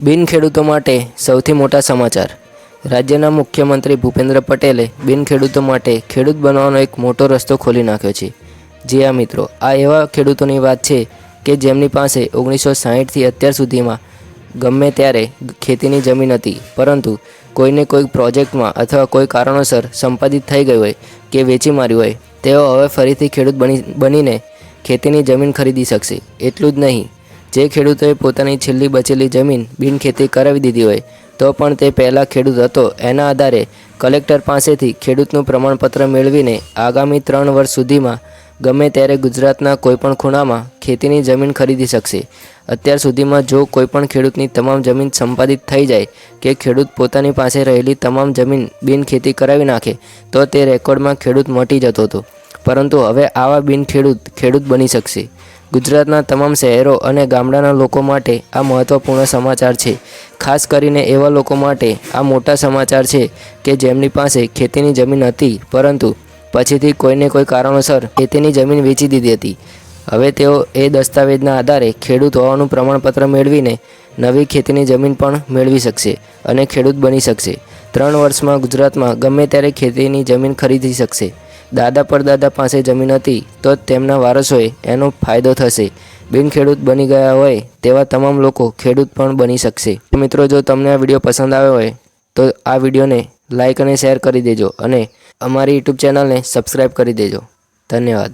બિન ખેડૂતો માટે સૌથી મોટા સમાચાર. રાજ્યના મુખ્યમંત્રી ભૂપેન્દ્ર પટેલે બિન ખેડૂતો માટે ખેડૂત બનવાનો એક મોટો રસ્તો ખોલી નાખ્યો છે. જી આ મિત્રો, આ એવા ખેડૂતોની વાત છે કે જેમની પાસે ઓગણીસો સાહીઠથી અત્યાર સુધીમાં ગમે ત્યારે ખેતીની જમીન હતી, પરંતુ કોઈને કોઈ પ્રોજેક્ટમાં અથવા કોઈ કારણોસર સંપાદિત થઈ ગયું હોય કે વેચી માર્યું હોય, તેઓ હવે ફરીથી ખેડૂત બની, બનીને ખેતીની જમીન ખરીદી શકશે. એટલું જ નહીં જે ખેડૂતોએ પોતાની છેલ્લી બચેલી જમીન બિનખેતી કરાવી દીધી હોય, તો પણ તે પહેલાં ખેડૂત હતો. એના આધારે કલેક્ટર પાસેથી ખેડૂતનું પ્રમાણપત્ર મેળવીને આગામી ત્રણ વર્ષ સુધીમાં ગમે ત્યારે ગુજરાતના કોઈપણ ખૂણામાં ખેતીની જમીન ખરીદી શકશે. અત્યાર સુધીમાં જો કોઈપણ ખેડૂતની તમામ જમીન સંપાદિત થઈ જાય કે ખેડૂત પોતાની પાસે રહેલી તમામ જમીન બિનખેતી કરાવી નાખે, તો તે રેકોર્ડમાં ખેડૂત મટી જતો હતો. પરંતુ હવે આવા બિન ખેડૂત ખેડૂત બની શકશે. ગુજરાતના તમામ શહેરો અને ગામડાના લોકો માટે આ મહત્ત્વપૂર્ણ સમાચાર છે. ખાસ કરીને એવા લોકો માટે આ મોટા સમાચાર છે કે જેમની પાસે ખેતીની જમીન હતી, પરંતુ પછીથી કોઈને કોઈ કારણોસર ખેતીની જમીન વેચી દીધી હતી. હવે તેઓ એ દસ્તાવેજના આધારે ખેડૂત હોવાનું પ્રમાણપત્ર મેળવીને નવી ખેતીની જમીન પણ મેળવી શકશે અને ખેડૂત બની શકશે. ત્રણ વર્ષમાં ગુજરાતમાં ગમે ત્યારે ખેતીની જમીન ખરીદી શકશે. દાદા પરદાદા પાસે જમીન હતી તો તેમના વારસોએ એનો ફાયદો થશે. બિનખેડૂત બની ગયા હોય તેવા તમામ લોકો ખેડૂત પણ બની શકશે. મિત્રો, જો તમને આ વીડિયો પસંદ આવ્યો હોય, તો આ વિડીયોને લાઇક અને શેર કરી દેજો અને અમારી યુટ્યુબ ચેનલને સબસ્ક્રાઈબ કરી દેજો. ધન્યવાદ.